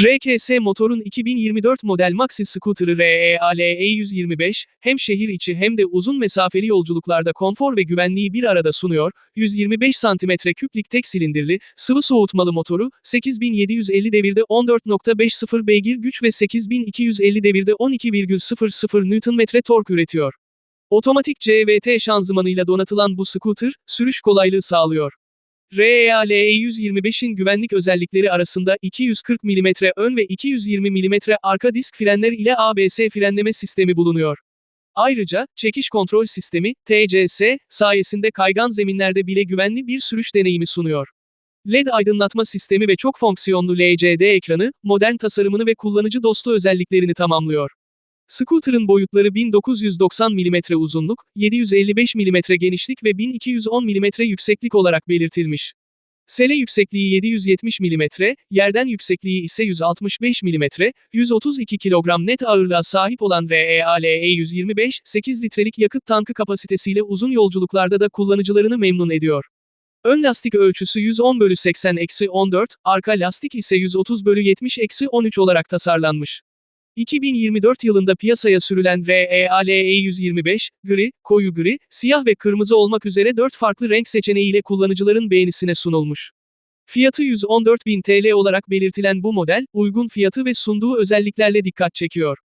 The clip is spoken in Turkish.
RKS Motor'un 2024 model Maxi Scooter'ı E REALE 125, hem şehir içi hem de uzun mesafeli yolculuklarda konfor ve güvenliği bir arada sunuyor. 125 cm3'lik tek silindirli, sıvı soğutmalı motoru, 8750 devirde 14.50 beygir güç ve 8250 devirde 12,00 Nm tork üretiyor. Otomatik CVT şanzımanıyla donatılan bu scooter, sürüş kolaylığı sağlıyor. REALE 125'in güvenlik özellikleri arasında 240 mm ön ve 220 mm arka disk frenler ile ABS frenleme sistemi bulunuyor. Ayrıca, çekiş kontrol sistemi, TCS, sayesinde kaygan zeminlerde bile güvenli bir sürüş deneyimi sunuyor. LED aydınlatma sistemi ve çok fonksiyonlu LCD ekranı, modern tasarımını ve kullanıcı dostu özelliklerini tamamlıyor. Scooter'ın boyutları 1990 mm uzunluk, 755 mm genişlik ve 1210 mm yükseklik olarak belirtilmiş. Sele yüksekliği 770 mm, yerden yüksekliği ise 165 mm, 132 kilogram net ağırlığa sahip olan REALE 125, 8 litrelik yakıt tankı kapasitesiyle uzun yolculuklarda da kullanıcılarını memnun ediyor. Ön lastik ölçüsü 110 bölü 80 eksi 14, arka lastik ise 130 bölü 70 eksi 13 olarak tasarlanmış. 2024 yılında piyasaya sürülen E REALE 125, gri, koyu gri, siyah ve kırmızı olmak üzere 4 farklı renk seçeneğiyle kullanıcıların beğenisine sunulmuş. Fiyatı 114.000 TL olarak belirtilen bu model, uygun fiyatı ve sunduğu özelliklerle dikkat çekiyor.